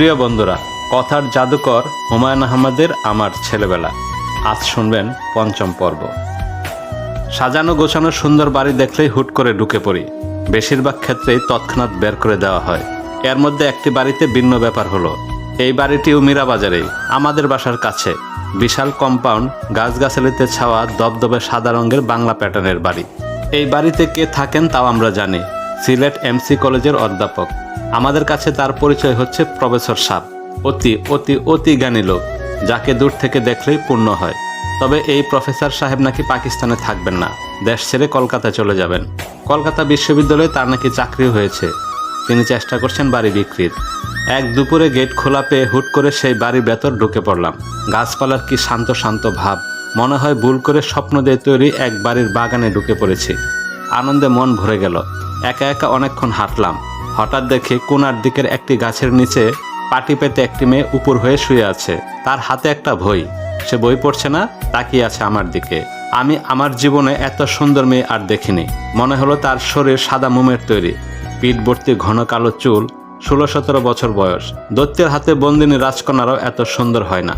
প্রিয় বন্ধুরা, কথার জাদুকর হুমায়ুন আহমেদের আমার ছেলেবেলা। আজ শুনবেন পঞ্চম পর্ব। সাজানো গোছানো সুন্দর বাড়ি দেখলেই হুট করে ঢুকে পড়ি। বেশিরভাগ ক্ষেত্রেই তৎক্ষণাৎ বের করে দেওয়া হয়। এর মধ্যে একটি বাড়িতে ভিন্ন ব্যাপার হলো। এই বাড়িটিও মীরা বাজারেই আমাদের বাসার কাছে। বিশাল কম্পাউন্ড, গাছগাছালিতে ছাওয়া দবদবে সাদা রঙের বাংলা প্যাটার্নের বাড়ি। এই বাড়িতে কে থাকেন তাও আমরা জানি। সিলেট এমসি কলেজের অধ্যাপক। আমাদের কাছে তার পরিচয় হচ্ছে প্রফেসর সাপ অতি অতি অতি জ্ঞানী লোক, যাকে দূর থেকে দেখলেই পূর্ণ হয়। তবে এই প্রফেসর সাহেব নাকি পাকিস্তানে থাকবেন না। দেশ ছেড়ে কলকাতা চলে যাবেন। কলকাতা বিশ্ববিদ্যালয়ে তার নাকি চাকরি হয়েছে। তিনি চেষ্টা করছেন বাড়ি বিক্রির। এক দুপুরে গেট খোলা পেয়ে হুট করে সেই বাড়ির ভেতর ঢুকে পড়লাম। গাছপালার কি শান্ত শান্ত ভাব, মনে হয় ভুল করে স্বপ্ন দিয়ে তৈরি এক বাড়ির বাগানে ঢুকে পড়েছি। আনন্দে মন ভরে গেল। একা একা অনেকক্ষণ হাঁটলাম। হঠাৎ দেখি কোনার দিকের একটি গাছের নিচে পাটি পেতে একটি মেয়ে উপর হয়ে শুয়ে আছে। তার হাতে একটা বই। সে বই পড়ছে না, তাকিয়ে আছে আমার দিকে। আমি আমার জীবনে এত সুন্দর মেয়ে আর দেখিনি। মনে হলো তার শরীর সাদা মোমের তৈরি। পিঠ ভর্তি ঘন কালো চুল, ষোলো সতেরো বছর বয়স। দৈত্যের হাতে বন্দিনী রাজকন্যারাও এত সুন্দর হয় না।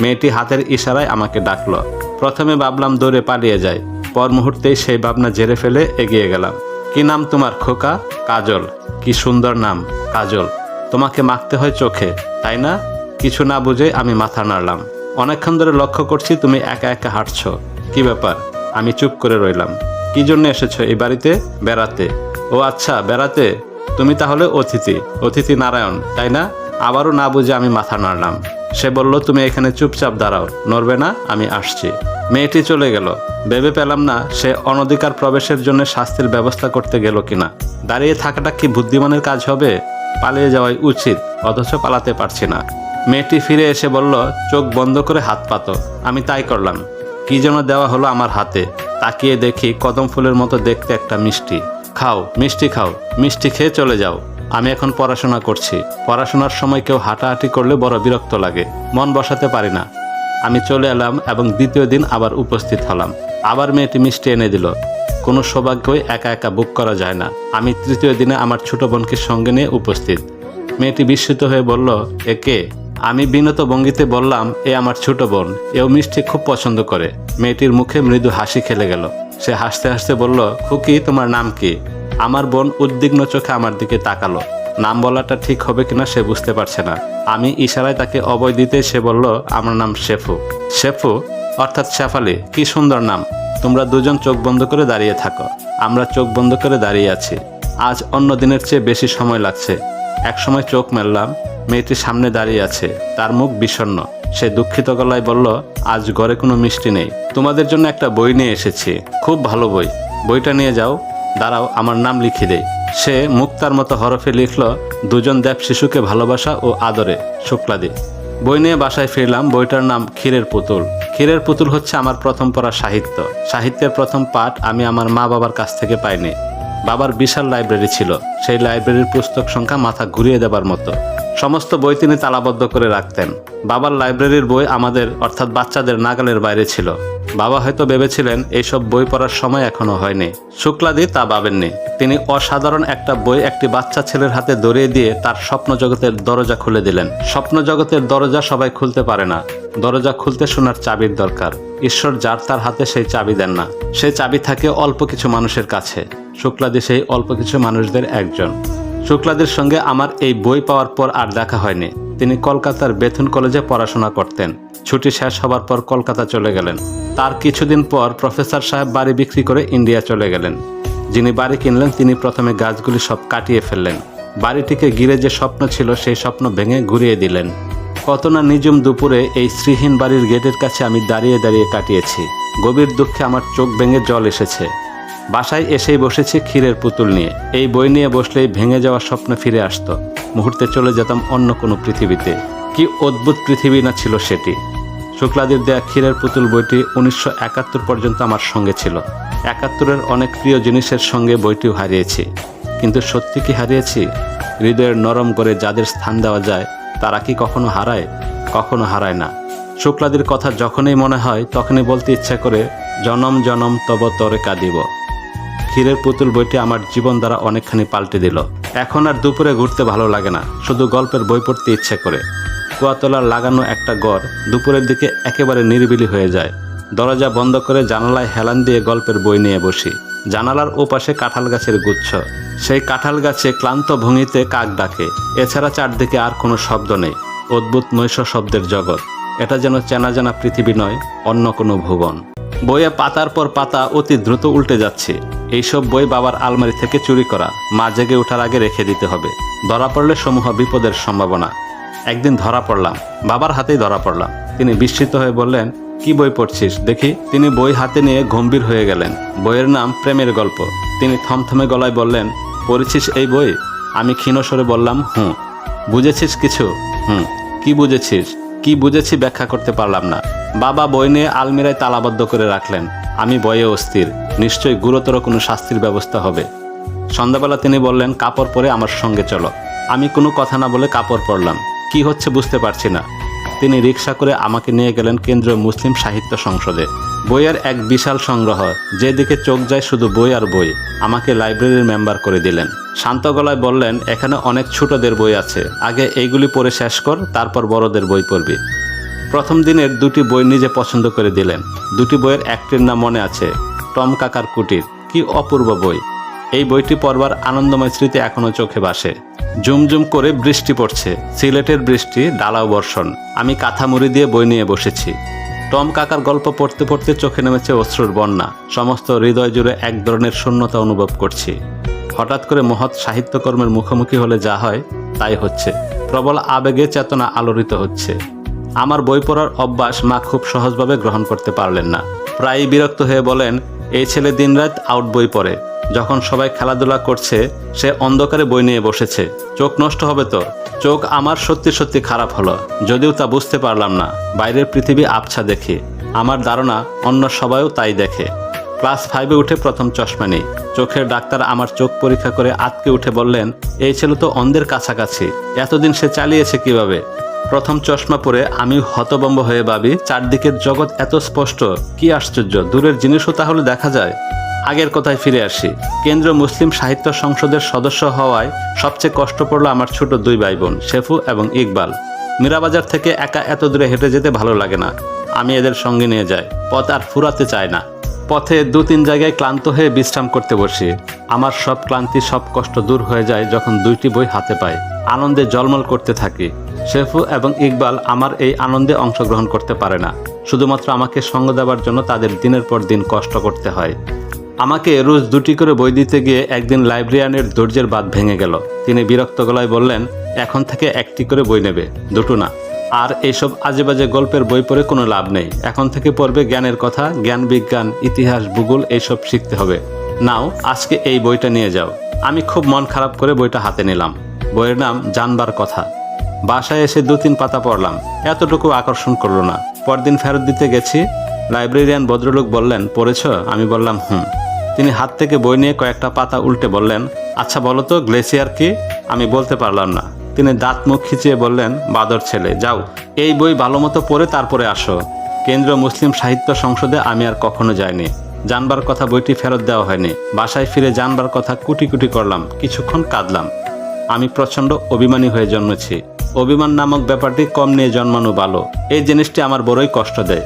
মেয়েটি হাতের ইশারায় আমাকে ডাকলো। প্রথমে ভাবলাম দৌড়ে পালিয়ে যায় পর মুহূর্তেই সেই ভাবনা জেরে ফেলে এগিয়ে গেলাম। কি নাম তোমার খোকা? কাজল। কি সুন্দর নাম, কাজল। তোমাকে মাখতে হয় চোখে, তাই না? কিছু না বুঝে আমি মাথা নাড়লাম। অনেকক্ষণ ধরে লক্ষ্য করছি তুমি একা একা হাঁটছ। কি ব্যাপার? আমি চুপ করে রইলাম। কি জন্য এসেছ এই বাড়িতে? বেড়াতে। ও আচ্ছা বেড়াতে? তুমি তাহলে অতিথি। অতিথি নারায়ণ, তাই না? আবারও না বুঝে আমি মাথা নাড়লাম। সে বলল, তুমি এখানে চুপচাপ দাঁড়াও। নড়বে না, আমি আসছি। মেয়েটি চলে গেল। ভেবে পেলাম না সে অনধিকার প্রবেশের জন্য শাস্তির ব্যবস্থা করতে গেল কিনা। দাঁড়িয়ে থাকাটা কি বুদ্ধিমানের কাজ হবে? পালিয়ে যাওয়াই উচিত, অথচ পালাতে পারছি না। মেয়েটি ফিরে এসে বলল, চোখ বন্ধ করে হাত পাতো। আমি তাই করলাম। কি যেন দেওয়া হলো আমার হাতে। তাকিয়ে দেখি কদম ফুলের মতো দেখতে একটা মিষ্টি। খাও মিষ্টি খাও, মিষ্টি খেয়ে চলে যাও। আমি এখন পড়াশোনা করছি। পড়াশোনার সময় কেউ হাঁটাহাঁটি করলে বড় বিরক্ত লাগে। মন বসাতে পারি না। আমি চলে এলাম এবং দ্বিতীয় দিন আবার উপস্থিত হলাম। আবার মেয়েটি মিষ্টি এনে দিল। কোনো সৌভাগ্যই একা একা বুক করা যায় না। আমি তৃতীয় দিনে আমার ছোট বোনকে সঙ্গে নিয়ে উপস্থিত। মেয়েটি বিস্মিত হয়ে বলল একে আমি বিনত ভঙ্গিতে বললাম, এ আমার ছোট বোন। এও মিষ্টি খুব পছন্দ করে। মেয়েটির মুখে মৃদু হাসি খেলে গেল। সে হাসতে হাসতে বলল, খুকি, তোমার নাম কি? আমার বোন উদ্বিগ্ন চোখে আমার দিকে তাকালো। নাম বলাটা ঠিক হবে কিনা সে বুঝতে পারছে না। আমি ইশারায় তাকে অবয় দিতে সে বলল, আমার নাম শেফু। শেফু, অর্থাৎ শেফালি, কি সুন্দর নাম। তোমরা দুজন চোখ বন্ধ করে দাঁড়িয়ে থাকো। আমরা চোখ বন্ধ করে দাঁড়িয়ে আছি। আজ অন্য দিনের চেয়ে বেশি সময় লাগছে। এক সময় চোখ মেললাম, মেয়েটি সামনে দাঁড়িয়ে আছে, তার মুখ বিষণ্ণ। সে দুঃখিত গলায় বলল, আজ ঘরে কোনো মিষ্টি নেই। তোমাদের জন্য একটা বই নিয়ে এসেছি। খুব ভালো বই। বইটা নিয়ে যাও। দাঁড়াও, আমার নাম লিখে দেয় সে মুক্তার মতো হরফে লিখল, দুজন দেব শিশুকে ভালোবাসা ও আদরে শুক্লাদি বই নিয়ে বাসায় ফিরলাম, বইটার নাম ক্ষীরের পুতুল। ক্ষীরের পুতুল হচ্ছে আমার প্রথম পড়া সাহিত্য। সাহিত্যের প্রথম পাঠ আমি আমার মা বাবার কাছ থেকে পাইনি। বাবার বিশাল লাইব্রেরি ছিল। সেই লাইব্রেরির পুস্তক সংখ্যা মাথা ঘুরিয়ে দেবার মতো। সমস্ত বই তিনি তালাবদ্ধ করে রাখতেন। বাবার লাইব্রেরির বই আমাদের, অর্থাৎ বাচ্চাদের নাগালের বাইরে ছিল। বাবা হয়তো ভেবেছিলেন এইসব বই পড়ার সময় এখনও হয়নি। শুক্লাদি তা ভাবেননি। তিনি অসাধারণ একটা বই একটি বাচ্চা ছেলের হাতে ধরিয়ে দিয়ে তার স্বপ্ন জগতের দরজা খুলে দিলেন। স্বপ্ন জগতের দরজা সবাই খুলতে পারে না। দরজা খুলতে শোনার চাবির দরকার। ঈশ্বর যার তার হাতে সেই চাবি দেন না। সেই চাবি থাকে অল্প কিছু মানুষের কাছে। শুক্লাদি সেই অল্প কিছু মানুষদের একজন। শুক্লাদের সঙ্গে আমার এই বই পাওয়ার পর আর দেখা হয়নি। তিনি কলকাতার বেথুন কলেজে পড়াশোনা করতেন। ছুটি শেষ হবার পর কলকাতা চলে গেলেন। তার কিছুদিন পর প্রফেসর সাহেব বাড়ি বিক্রি করে ইন্ডিয়া চলে গেলেন। যিনি বাড়ি কিনলেন, তিনি প্রথমে গাছগুলি সব কাটিয়ে ফেললেন। বাড়িটিকে ঘিরে যে স্বপ্ন ছিল, সেই স্বপ্ন ভেঙে ঘুরিয়ে দিলেন। কত না নিজুম দুপুরে এই শ্রীহীন বাড়ির গেটের কাছে আমি দাঁড়িয়ে দাঁড়িয়ে কাটিয়েছি। গভীর দুঃখে আমার চোখ ভেঙে জল এসেছে। বাসায় এসেই বসেছি ক্ষীরের পুতুল নিয়ে। এই বই নিয়ে বসলেই ভেঙে যাওয়ার স্বপ্ন ফিরে আসত। মুহূর্তে চলে যেতাম অন্য কোনো পৃথিবীতে। কি অদ্ভুত পৃথিবী না ছিল সেটি। শুক্লাদির দেয়া ক্ষীরের পুতুল বইটি উনিশশো একাত্তর পর্যন্ত আমার সঙ্গে ছিল। একাত্তরের অনেক প্রিয় জিনিসের সঙ্গে বইটিও হারিয়েছি। কিন্তু সত্যি কি হারিয়েছি? হৃদয়ের নরম করে যাদের স্থান দেওয়া যায়, তারা কি কখনো হারায়? কখনো হারায় না। শুক্লাদির কথা যখনই মনে হয়, তখনই বলতে ইচ্ছা করে, জনম জনম, তব তরে কাঁদিব। ক্ষীরের পুতুল বইটি আমার জীবন দ্বারা অনেকখানি পাল্টে দিল। এখন আর দুপুরে ঘুরতে ভালো লাগে না, শুধু গল্পের বই পড়তে ইচ্ছে করে। কুয়াতলার লাগানো একটা গড় দুপুরের দিকে একেবারে নিরিবিলি হয়ে যায়। দরজা বন্ধ করে জানালায় হেলান দিয়ে গল্পের বই নিয়ে বসি। জানালার ওপাশে কাঁঠাল গাছের গুচ্ছ। সেই কাঁঠাল গাছে ক্লান্ত ভঙ্গিতে কাক ডাকে। এছাড়া চারদিকে আর কোনো শব্দ নেই। অদ্ভুত নৈশ শব্দের জগৎ। এটা যেন চেনা জানা পৃথিবী নয়, অন্য কোনো ভুবন। বইয়ে পাতার পর পাতা অতি দ্রুত উল্টে যাচ্ছে। এইসব বই বাবার আলমারি থেকে চুরি করা, মা জেগে ওঠার আগে রেখে দিতে হবে। ধরা পড়লে সমূহ বিপদের সম্ভাবনা। একদিন ধরা পড়লাম, বাবার হাতেই ধরা পড়লাম। তিনি বিস্মিত হয়ে বললেন, কি বই পড়ছিস? দেখি। তিনি বই হাতে নিয়ে গম্ভীর হয়ে গেলেন। বইয়ের নাম প্রেমের গল্প। তিনি থমথমে গলায় বললেন, পড়েছিস এই বই? আমি ক্ষীণস্বরে বললাম, হুঁ। বুঝেছিস কিছু? হুম কি বুঝেছিস? কি বুঝেছি ব্যাখ্যা করতে পারলাম না। বাবা বই নিয়ে আলমিরায় তালাবদ্ধ করে রাখলেন। আমি বয়ে অস্থির, নিশ্চয়ই গুরুতর কোনো শাস্তির ব্যবস্থা হবে। সন্ধ্যাবেলা তিনি বললেন, কাপড় পরে আমার সঙ্গে চলো। আমি কোনো কথা না বলে কাপড় পরলাম। কি হচ্ছে বুঝতে পারছি না। তিনি রিক্সা করে আমাকে নিয়ে গেলেন কেন্দ্রীয় মুসলিম সাহিত্য সংসদে। বইয়ের এক বিশাল সংগ্রহ, যেদিকে চোখ যায় শুধু বই আর বই, আমাকে লাইব্রেরির মেম্বার করে দিলেন। শান্ত গলায় বললেন, এখানে অনেক ছোটদের বই আছে। আগে এইগুলি পড়ে শেষ কর, তারপর বড়দের বই পড়বি। প্রথম দিনের দুটি বই নিজে পছন্দ করে দিলেন। দুটি বইয়ের একটির নাম মনে আছে, টম কাকার কুটির। কি অপূর্ব বই। এই বইটি পড়বার আনন্দময় স্মৃতি এখনও চোখে ভাসে। ঝুমঝুম করে বৃষ্টি পড়ছে, সিলেটের বৃষ্টি, ডালাও বর্ষণ। আমি কাঁথা মুড়ি দিয়ে বই নিয়ে বসেছি। টম কাকার গল্প পড়তে পড়তে চোখে নেমেছে অশ্রুর বন্যা। সমস্ত হৃদয় জুড়ে এক ধরনের শূন্যতা অনুভব করছি। হঠাৎ করে মহৎ সাহিত্যকর্মের মুখোমুখি হলে যা হয়, তাই হচ্ছে। প্রবল আবেগে চেতনা আলোড়িত হচ্ছে। আমার বই পড়ার অভ্যাস মা খুব সহজভাবে গ্রহণ করতে পারলেন না। প্রায়ই বিরক্ত হয়ে বলেন, এই ছেলে দিনরাত আউট বই পড়ে। যখন সবাই খেলাধুলা করছে, সে অন্ধকারে বই নিয়ে বসেছে। চোখ নষ্ট হবে তো? চোখ আমার সত্যি সত্যি খারাপ হলো। যদিও তা বুঝতে পারলাম না। বাইরের পৃথিবী আবছা দেখি। আমার ধারণা, অন্য সবাইও তাই দেখে। ক্লাস ফাইভে উঠে প্রথম চশমা নেই। চোখের ডাক্তার আমার চোখ পরীক্ষা করে আটকে উঠে বললেন, এই ছেলে তো অন্ধের কাছাকাছি। এতদিন সে চালিয়েছে কীভাবে? প্রথম চশমা পরে আমি হতবম্ব হয়ে ভাবি, চারদিকের জগৎ এত স্পষ্ট, কি আশ্চর্য, দূরের জিনিসও তাহলে দেখা যায়। আগের কথায় ফিরে আসি কেন্দ্রীয় মুসলিম সাহিত্য সংসদের সদস্য হওয়ায় সবচেয়ে কষ্ট পড়ল আমার ছোট দুই ভাই বোন শেফু এবং ইকবাল। মীরাবাজার থেকে একা এত দূরে হেঁটে যেতে ভালো লাগে না। আমি এদের সঙ্গে নিয়ে যাই, পথ আর ফুরাতে চায় না। পথে দু তিন জায়গায় ক্লান্ত হয়ে বিশ্রাম করতে বসি। আমার সব ক্লান্তি, সব কষ্ট দূর হয়ে যায় যখন দুইটি বই হাতে পাই। আনন্দে জলমল করতে থাকি। শেফু এবং ইকবাল আমার এই আনন্দে অংশগ্রহণ করতে পারে না। শুধুমাত্র আমাকে সঙ্গ দেওয়ার জন্য তাদের দিনের পর দিন কষ্ট করতে হয়। আমাকে রোজ দুটি করে বই দিতে গিয়ে একদিন লাইব্রেরিয়ানের ধৈর্যের বাদ ভেঙে গেল। তিনি বিরক্ত গলায় বললেন, এখন থেকে একটি করে বই নেবে, দুটো না। আর এইসব আজেবাজে গল্পের বই পড়ে কোনো লাভ নেই। এখন থেকে পড়বে জ্ঞানের কথা, জ্ঞান বিজ্ঞান, ইতিহাস, ভূগোল, এইসব শিখতে হবে। নাও, আজকে এই বইটা নিয়ে যাও। আমি খুব মন খারাপ করে বইটা হাতে নিলাম। বইয়ের নাম জানবার কথা। বাসায় এসে দু তিন পাতা পড়লাম, এতটুকু আকর্ষণ করল না। পরদিন ফেরত দিতে গেছি, লাইব্রেরিয়ান ভদ্রলোক বললেন, পড়েছ? আমি বললাম, হুম। তিনি হাত থেকে বই নিয়ে কয়েকটা পাতা উল্টে বললেন আচ্ছা বলো তো, গ্লেসিয়ার কি? আমি বলতে পারলাম না। তিনি দাঁত মুখ খিচিয়ে বললেন, বাদর ছেলে, যাও, এই বই ভালো মতো পড়ে তারপরে আসো। কেন্দ্রীয় মুসলিম সাহিত্য সংসদে আমি আর কখনো যাইনি। জানবার কথা বইটি ফেরত দেওয়া হয়নি। বাসায় ফিরে জানবার কথা কুটি কুটি করলাম, কিছুক্ষণ কাঁদলাম। আমি প্রচণ্ড অভিমানী হয়ে জন্মেছি। অভিমান নামক ব্যাপারটি কম নিয়ে জন্মানো ভালো। এই জিনিসটি আমার বড়ই কষ্ট দেয়।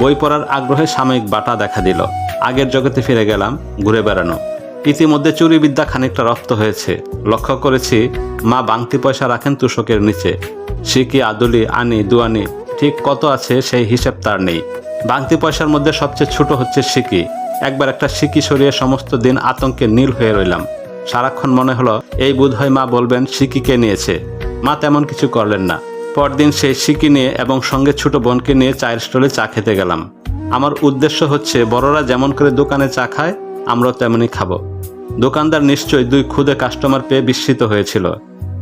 বই পড়ার আগ্রহে সাময়িক বাটা দেখা দিল। আগের জগতে ফিরে গেলাম, ঘুরে বেড়ানো। ইতিমধ্যে চুরিবিদ্যা খানিকটা রপ্ত হয়েছে। লক্ষ্য করেছি, মা বাংতি পয়সা রাখেন তুষকের নিচে। সিকি আদুলি, আনি, দুয়ানি, ঠিক কত আছে সেই হিসেব তার নেই। বাংতি পয়সার মধ্যে সবচেয়ে ছোট হচ্ছে সিকি। একবার একটা সিকি সরিয়ে সমস্ত দিন আতঙ্কে নীল হয়ে রইলাম। সারাক্ষণ মনে হলো, এই বোধহয় মা বলবেন সিকিকে নিয়েছে। মা তেমন কিছু করলেন না। পরদিন সেই সিকি নিয়ে এবং সঙ্গে ছোট বোনকে নিয়ে চায়ের স্টলে চা খেতে গেলাম। আমার উদ্দেশ্য হচ্ছে, বড়রা যেমন করে দোকানে চা খায়, আমরাও তেমনই খাব। দোকানদার নিশ্চয়ই দুই ক্ষুদে কাস্টমার পেয়ে বিস্মিত হয়েছিল।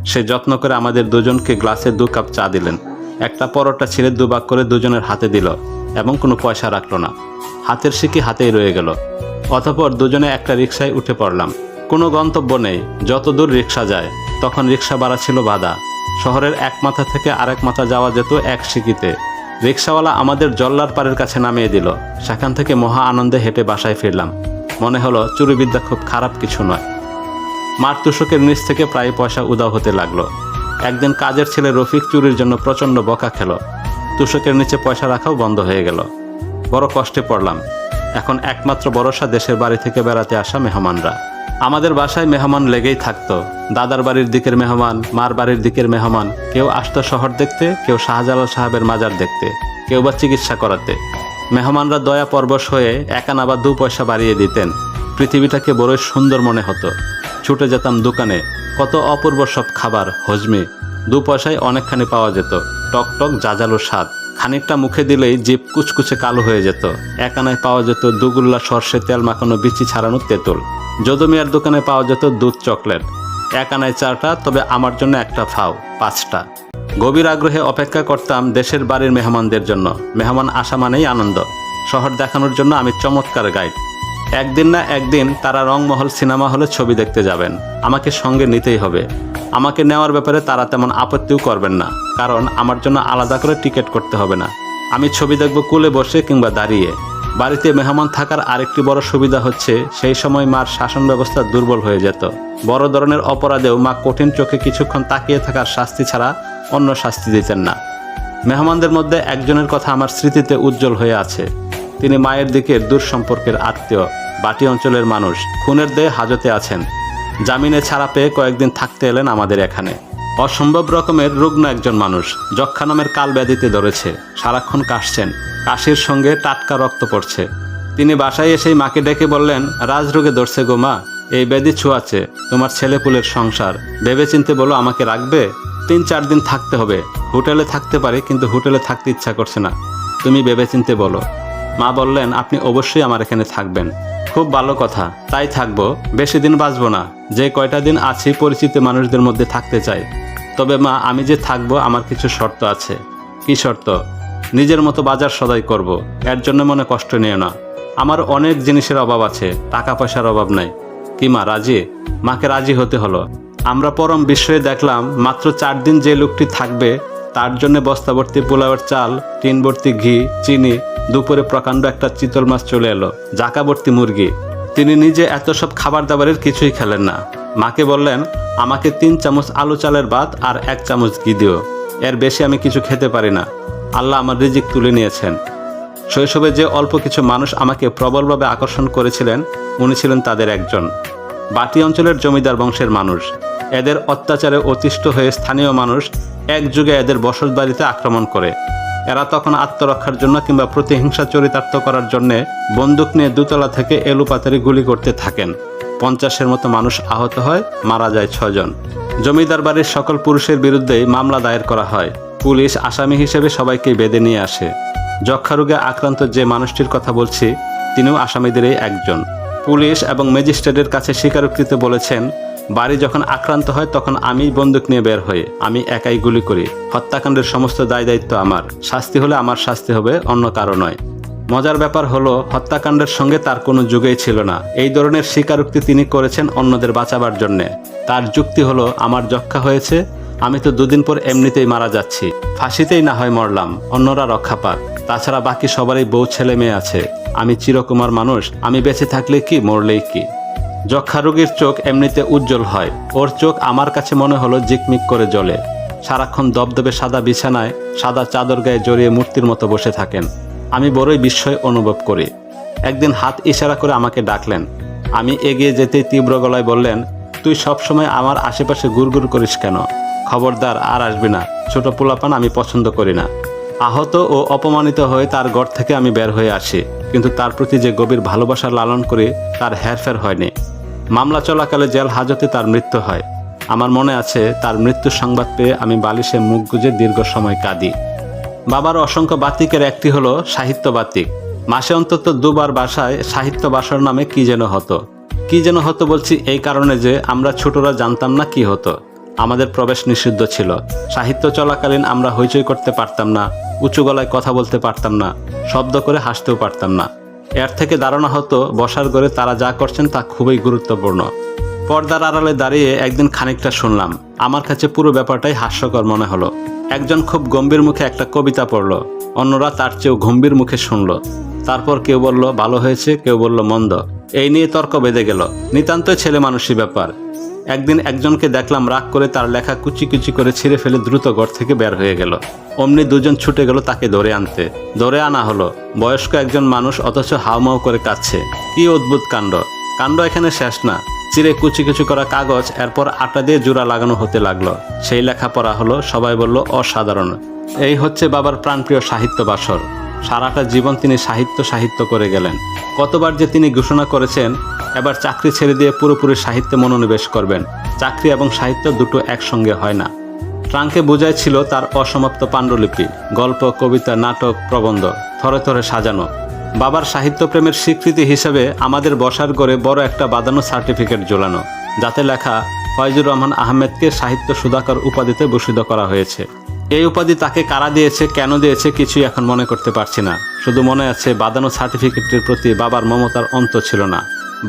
সে যত্ন করে আমাদের দুজনকে গ্লাসে দু কাপ চা দিলেন। একটা পরোটা ছিঁড়ে দুবাক করে দুজনের হাতে দিল এবং কোনো পয়সা রাখল না। হাতের সিকি হাতেই রয়ে গেল। অতপর দুজনে একটা রিক্সায় উঠে পড়লাম। কোনো গন্তব্য নেই। যত দূর রিক্সা যায়, তখন রিক্সা ভাড়া ছিল বাধা। শহরের এক মাথা থেকে আরেক মাথা যাওয়া যেত এক সিকিতে রিক্সাওয়ালা আমাদের জল্লার পাড়ের কাছে নামিয়ে দিল। সেখান থেকে মহা আনন্দে হেঁটে বাসায় ফিরলাম। মনে হলো, চুরিবিদ্যা খুব খারাপ কিছু নয়। মার তুষকের নিচ থেকে প্রায় পয়সা উদাও হতে লাগল। একদিন কাজের ছেলে রফিক চুরির জন্য প্রচণ্ড বকা খেলো। তুষকের নিচে পয়সা রাখাও বন্ধ হয়ে গেল। বড় কষ্টে পড়লাম। এখন একমাত্র ভরসা দেশের বাড়ি থেকে বেড়াতে আসা মেহমানরা। আমাদের বাসায় মেহমান লেগেই থাকতো। দাদার বাড়ির দিকের মেহমান, মার বাড়ির দিকের মেহমান, কেউ আসতো শহর দেখতে, কেউ শাহজালাল সাহেবের মাজার দেখতে, কেউ বা চিকিৎসা করাতে। মেহমানরা দয়া পরবশ হয়ে একানা বা দু পয়সা বাড়িয়ে দিতেন। পৃথিবীটাকে বড়ই সুন্দর মনে হতো। ছুটে যেতাম দোকানে, কত অপূর্ব সব খাবার, হজমি। দু পয়সায় অনেকখানি পাওয়া যেত। টক টক জাজালো স্বাদ। খানিকটা মুখে দিলেই জিপ কুচকুচে কালো হয়ে যেত। এক আনায় পাওয়া যেত দুগুল্লা সর্ষে তেল মাখানো বিচি ছাড়ানো তেঁতুল। যদুমিয়ার দোকানে পাওয়া যেত দুধ চকলেট। এক আনায় চারটা, তবে আমার জন্য একটা ফাও, পাঁচটা। গভীর আগ্রহে অপেক্ষা করতাম দেশের বাড়ির মেহমানদের জন্য। মেহমান আসা মানেই আনন্দ। শহর দেখানোর জন্য আমি চমৎকার গাইড। একদিন না একদিন তারা রংমহল সিনেমা হলে ছবি দেখতে যাবেন। আমাকে সঙ্গে নিতেই হবে। আমাকে নেওয়ার ব্যাপারে তারা তেমন আপত্তিও করবেন না, কারণ আমার জন্য আলাদা করে টিকিট করতে হবে না। আমি ছবি দেখব কুলে বসে কিংবা দাঁড়িয়ে। বাড়িতে মেহমান থাকার আরেকটি বড় সুবিধা হচ্ছে, সেই সময় মার শাসন ব্যবস্থা দুর্বল হয়ে যেত। বড় ধরনের অপরাধেও মা কঠিন চোখে কিছুক্ষণ তাকিয়ে থাকার শাস্তি ছাড়া অন্য শাস্তি দিতেন না। মেহমানদের মধ্যে একজনের কথা আমার স্মৃতিতে উজ্জ্বল হয়ে আছে। তিনি মায়ের দিকে দূর সম্পর্কের আত্মীয়, বাটি অঞ্চলের মানুষ, খুনের দেহে হাজতে আছেন। জামিনে ছাড়া পেয়ে কয়েকদিন থাকতে এলেন আমাদের এখানে। অসম্ভব রকমের রুগ্ন একজন মানুষ, যক্ষা নামের কাল ব্যাধিতে ধরেছে, সারাক্ষণ কাশছেন, কাশির সঙ্গে টাটকা রক্ত পড়ছে। তিনি বাসায় এসেই মাকে ডেকে বললেন, রাজরোগে ধরছে গো মা, এই ব্যাধি ছুয়াচ্ছে, তোমার ছেলেপুলের সংসার। ভেবেচিন্তে বলো আমাকে রাখবে? তিন চার দিন থাকতে হবে, হোটেলে থাকতে পারে, কিন্তু হোটেলে থাকতে ইচ্ছা করছে না। তুমি ভেবেচিন্তে বলো। মা বললেন, আপনি অবশ্যই আমার এখানে থাকবেন। খুব ভালো কথা, তাই থাকব, বেশি দিন বাঁচবো না, যে কয়টা দিন আছি পরিচিত মানুষদের মধ্যে থাকতে চাই। তবে মা, আমি যে থাকব, আমার কিছু শর্ত আছে। কি শর্ত? নিজের মতো বাজার সদাই করব। এর জন্য মনে কষ্ট নিও না। আমার অনেক জিনিসের অভাব আছে টাকা পয়সার অভাব নাই। কি মা, রাজি? মাকে রাজি হতে হলো। আমরা পরম বিস্ময়ে দেখলাম, মাত্র চার দিন যে লোকটি থাকবে, তার জন্য বস্তাভর্তি পোলাওয়ের চাল টিন ভর্তি ঘি, চিনি দুপুরে প্রকাণ্ড একটা চিতল মাছ চলে এলো, জাকাবর্তী মুরগি। তিনি নিজে এত সব খাবার দাবারের কিছুই খেলেন না। মাকে বললেন, আমাকে তিন চামচ আলু চালের ভাত আর এক চামচ ঘি দিও। এর বেশি আমি কিছু খেতে পারি না। আল্লাহ আমার রিজিক তুলে নিয়েছেন। শৈশবে যে অল্প কিছু মানুষ আমাকে প্রবলভাবে আকর্ষণ করেছিলেন, উনি ছিলেন তাদের একজন। বাটি অঞ্চলের জমিদার বংশের মানুষ। এদের অত্যাচারে অতিষ্ঠ হয়ে স্থানীয় মানুষ এক যুগে এদের বসত বাড়িতে আক্রমণ করে। এরা তখন আত্মরক্ষার জন্য কিংবা প্রতিহিংসা চরিতার্থ করার জন্য বন্দুক নিয়ে দুতলা থেকে এলুপাতারি গুলি করতে থাকেন। পঞ্চাশের মতো মানুষ আহত হয়, মারা যায় ছজন জমিদার বাড়ির সকল পুরুষের বিরুদ্ধেই মামলা দায়ের করা হয়। পুলিশ আসামি হিসেবে সবাইকে বেঁধে নিয়ে আসে। যক্ষা রোগে আক্রান্ত যে মানুষটির কথা বলছি, তিনিও আসামিদেরই একজন। পুলিশ এবং ম্যাজিস্ট্রেটের কাছে স্বীকারোক্তিতে বলেছেন বাড়ি যখন আক্রান্ত হয়, তখন আমি বন্দুক নিয়ে বের হই। আমি একাই গুলি করি। হত্যাকাণ্ডের সমস্ত দায় দায়িত্ব আমার। শাস্তি হলে আমার শাস্তি হবে, অন্য কারও নয়। মজার ব্যাপার হলো, হত্যাকাণ্ডের সঙ্গে তার কোনো যুগেই ছিল না। এই ধরনের স্বীকারোক্তি তিনি করেছেন অন্যদের বাঁচাবার জন্যে। তার যুক্তি হলো, আমার যক্ষা হয়েছে, আমি তো দুদিন পর এমনিতেই মারা যাচ্ছি। ফাঁসিতেই না হয় মরলাম, অন্যরা রক্ষা পাক। তাছাড়া বাকি সবারই বউ, ছেলে, মেয়ে আছে। আমি চিরকুমার মানুষ, আমি বেঁচে থাকলে কি, মরলেই কি? যক্ষা রোগীর চোখ এমনিতে উজ্জ্বল হয়। ওর চোখ আমার কাছে মনে হলো জিকমিক করে জ্বলে। সারাক্ষণ দবদবে সাদা বিছানায়, সাদা চাদর গায়ে জড়িয়ে মূর্তির মতো বসে থাকেন। আমি বড়ই বিস্ময় অনুভব করি। একদিন হাত ইশারা করে আমাকে ডাকলেন। আমি এগিয়ে যেতেই তীব্র গলায় বললেন, তুই সবসময় আমার আশেপাশে গুড়গুড় করিস কেন? খবরদার, আর আসবি না। ছোট পোলাপান আমি পছন্দ করি না। আহত ও অপমানিত হয়ে তার ঘর থেকে আমি বের হয়ে আসি। কিন্তু তার প্রতি যে গভীর ভালোবাসা লালন করে তার হেরফের হয়নি। মামলা চলাকালে জেল হাজতে তার মৃত্যু হয়। আমার মনে আছে, তার মৃত্যুর সংবাদ পেয়ে আমি বালিশে মুখ গুজে দীর্ঘ সময় কাঁদি। বাবার অসংখ্য বাতিকের একটি হলো সাহিত্য বাতিক। মাসে অন্তত দুবার বাসায় সাহিত্য বাসর নামে কি যেন হতো। কি যেন হতো বলছি এই কারণে যে আমরা ছোটরা জানতাম না কি হতো। আমাদের প্রবেশ নিষিদ্ধ ছিল। সাহিত্য চলাকালীন আমরা হইচই করতে পারতাম না, উঁচু গলায় কথা বলতে পারতাম না, শব্দ করে হাসতেও পারতাম না। এর থেকে ধারণা হতো, বসার ঘরে তারা যা করছেন তা খুবই গুরুত্বপূর্ণ। পর্দার আড়ালে দাঁড়িয়ে একদিন খানিকটা শুনলাম। আমার কাছে পুরো ব্যাপারটাই হাস্যকর মনে হলো। একজন খুব গম্ভীর মুখে একটা কবিতা পড়ল। অন্যরা তার চেয়েও গম্ভীর মুখে শুনল। তারপর কেউ বলল, ভালো হয়েছে? কেউ বলল, মন্দ। এই নিয়ে তর্ক বেঁধে গেল। নিতান্তই ছেলে মানুষই ব্যাপার। একদিন একজনকে দেখলাম রাগ করে তার লেখা কুচি কুচি করে ছিঁড়ে ফেলে দ্রুত ঘর থেকে বের হয়ে গেল। অমনি দুজন ছুটে গেল তাকে ধরে আনতে। ধরে আনা হলো। বয়স্ক একজন মানুষ অথচ হাউমাউ করে কাচ্ছে কি অদ্ভুত কাণ্ড। কাণ্ড এখানে শেষ না। চিরে কুচি কুচি করা কাগজ এরপর আটা দিয়ে জোড়া লাগানো হতে লাগল। সেই লেখা পড়া হলো, সবাই বলল, অসাধারণ। এই হচ্ছে বাবার প্রাণপ্রিয় সাহিত্য বাসর। সারাটা জীবন তিনি সাহিত্য সাহিত্য করে গেলেন। কতবার যে তিনি ঘোষণা করেছেন, এবার চাকরি ছেড়ে দিয়ে পুরোপুরি সাহিত্যে মনোনিবেশ করবেন। চাকরি এবং সাহিত্য দুটো একসঙ্গে হয় না। ট্রাঙ্কে বোঝাই ছিল তার অসমাপ্ত পাণ্ডুলিপি, গল্প, কবিতা, নাটক, প্রবন্ধ, থরে থরে সাজানো। বাবার সাহিত্যপ্রেমের স্বীকৃতি হিসেবে আমাদের বসার ঘরে বড় একটা বাঁধানো সার্টিফিকেট ঝোলানো, যাতে লেখা ফয়জুর রহমান আহমেদকে সাহিত্য সুধাকর উপাধিতে ভূষিত করা হয়েছে। এই উপাধি তাকে কারা দিয়েছে, কেন দিয়েছে, কিছুই এখন মনে করতে পারছি না। শুধু মনে আছে বাদানো সার্টিফিকেটের প্রতি বাবার মমতার অন্ত ছিল না।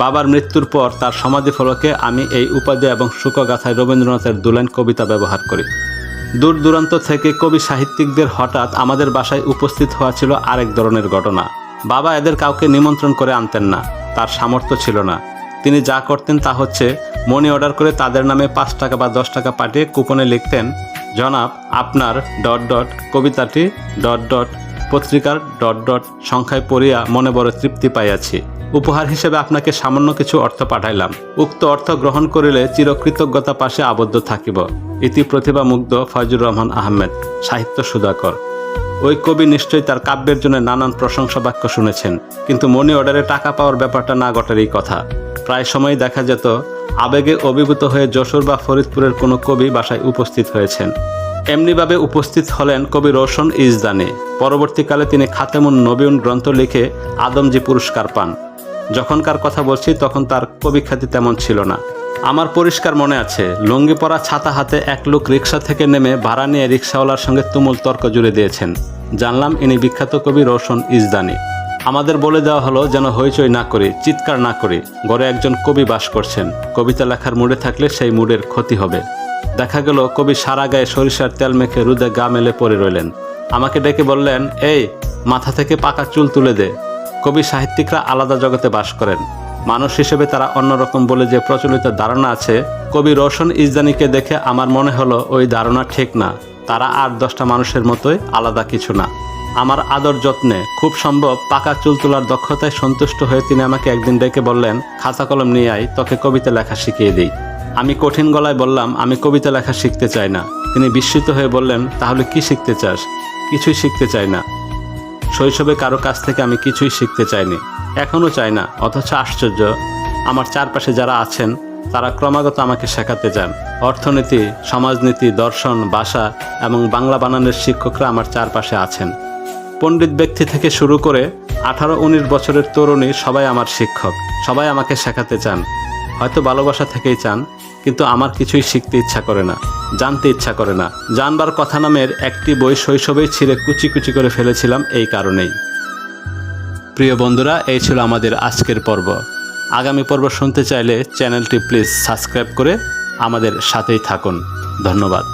বাবার মৃত্যুর পর তার সমাধি ফলকে আমি এই উপাধি এবং শোকগাথায় রবীন্দ্রনাথের দুলাইন কবিতা ব্যবহার করি। দূর দূরান্ত থেকে কবি সাহিত্যিকদের হঠাৎ আমাদের বাসায় উপস্থিত হওয়া ছিল আরেক ধরনের ঘটনা। বাবা এদের কাউকে নিমন্ত্রণ করে আনতেন না, তার সামর্থ্য ছিল না। তিনি যা করতেন তা হচ্ছে, মনি অর্ডার করে তাদের নামে পাঁচ টাকা বা দশ টাকা পাঠিয়ে কুপনে লিখতেন জনাব আপনার ডট ডট কবিতাটি ডট ডট পত্রিকার ডট ডট সংখ্যায় পড়িয়া মনে বড় তৃপ্তি পাইয়াছি। উপহার হিসেবে আপনাকে সামান্য কিছু অর্থ পাঠাইলাম। উক্ত অর্থ গ্রহণ করিলে চিরকৃতজ্ঞতা পাশে আবদ্ধ থাকিব। ইতি প্রতিভা মুগ্ধ ফয়জুর রহমান আহমেদ, সাহিত্য সুধাকর। ওই কবি নিশ্চয়ই তার কাব্যের জন্য নানান প্রশংসা বাক্য শুনেছেন। কিন্তু মনি অর্ডারে টাকা পাওয়ার ব্যাপারটা না ঘটারই কথা। প্রায় সময় দেখা যেত আবেগে অভিভূত হয়ে যশোর বা ফরিদপুরের কোনো কবি বাসায় উপস্থিত হয়েছেন। এমনিভাবে উপস্থিত হলেন কবি রোশন ইজদানি। পরবর্তীকালে তিনি খাতেমুন নবীন গ্রন্থ লিখে আদমজি পুরস্কার পান। যখনকার কথা বলছি, তখন তার কবি খ্যাতি তেমন ছিল না। আমার পরিষ্কার মনে আছে, লুঙ্গি পরা ছাতা হাতে এক লোক রিক্সা থেকে নেমে ভাড়া নিয়ে রিক্সাওয়ালার সঙ্গে তুমুল তর্ক জুড়ে দিয়েছেন। জানলাম ইনি বিখ্যাত কবি রোশন ইজদানি। আমাদের বলে দেওয়া হলো যেন হইচই না করি, চিৎকার না করি। ঘরে একজন কবি বাস করছেন। কবিতা লেখার মুডে থাকলে সেই মুডের ক্ষতি হবে। দেখা গেল কবি সারা গায়ে সরিষার তেল মেখে রুদে গা মেলে পড়ে রইলেন। আমাকে ডেকে বললেন, এই, মাথা থেকে পাকা চুল তুলে দে। কবি সাহিত্যিকরা আলাদা জগতে বাস করেন। মানুষ হিসেবে তারা অন্যরকম বলে যে প্রচলিত ধারণা আছে, কবি রোশন ইজদানিকে দেখে আমার মনে হলো ওই ধারণা ঠিক না। তারা আর দশটা মানুষের মতোই আলাদা কিছু না। আমার আদর যত্নে খুব সম্ভব পাকা চুল তোলার দক্ষতায় সন্তুষ্ট হয়ে তিনি আমাকে একদিন ডেকে বললেন, খাতা কলম নিয়ে আয়, তোকে কবিতা লেখা শিখিয়ে দিই। আমি কঠিন গলায় বললাম, আমি কবিতা লেখা শিখতে চাই না। তিনি বিস্মিত হয়ে বললেন, তাহলে কি শিখতে চাস? কিছুই শিখতে চাই না। শৈশবে কারও কাছ থেকে আমি কিছুই শিখতে চাইনি এখনও চাই না, অথচ আশ্চর্য। আমার চারপাশে যারা আছেন, তারা ক্রমাগত আমাকে শেখাতে যান। অর্থনীতি, সমাজনীতি, দর্শন, ভাষা এবং বাংলা বানানের শিক্ষকরা আমার চারপাশে আছেন। পণ্ডিত ব্যক্তি থেকে শুরু করে আঠারো উনিশ বছরের তরুণী সবাই আমার শিক্ষক, সবাই আমাকে শেখাতে চান। হয়তো ভালোবাসা থেকেই চান, কিন্তু আমার কিছুই শিখতে ইচ্ছা করে না, জানতে ইচ্ছা করে না। জানবার কথা নামের একটি বই শৈশবেই ছিঁড়ে কুচি কুচি করে ফেলেছিলাম এই কারণেই। প্রিয় বন্ধুরা, এই ছিল আমাদের আজকের পর্ব। আগামী পর্ব শুনতে চাইলে চ্যানেলটি প্লিজ সাবস্ক্রাইব করে আমাদের সাথেই থাকুন। ধন্যবাদ।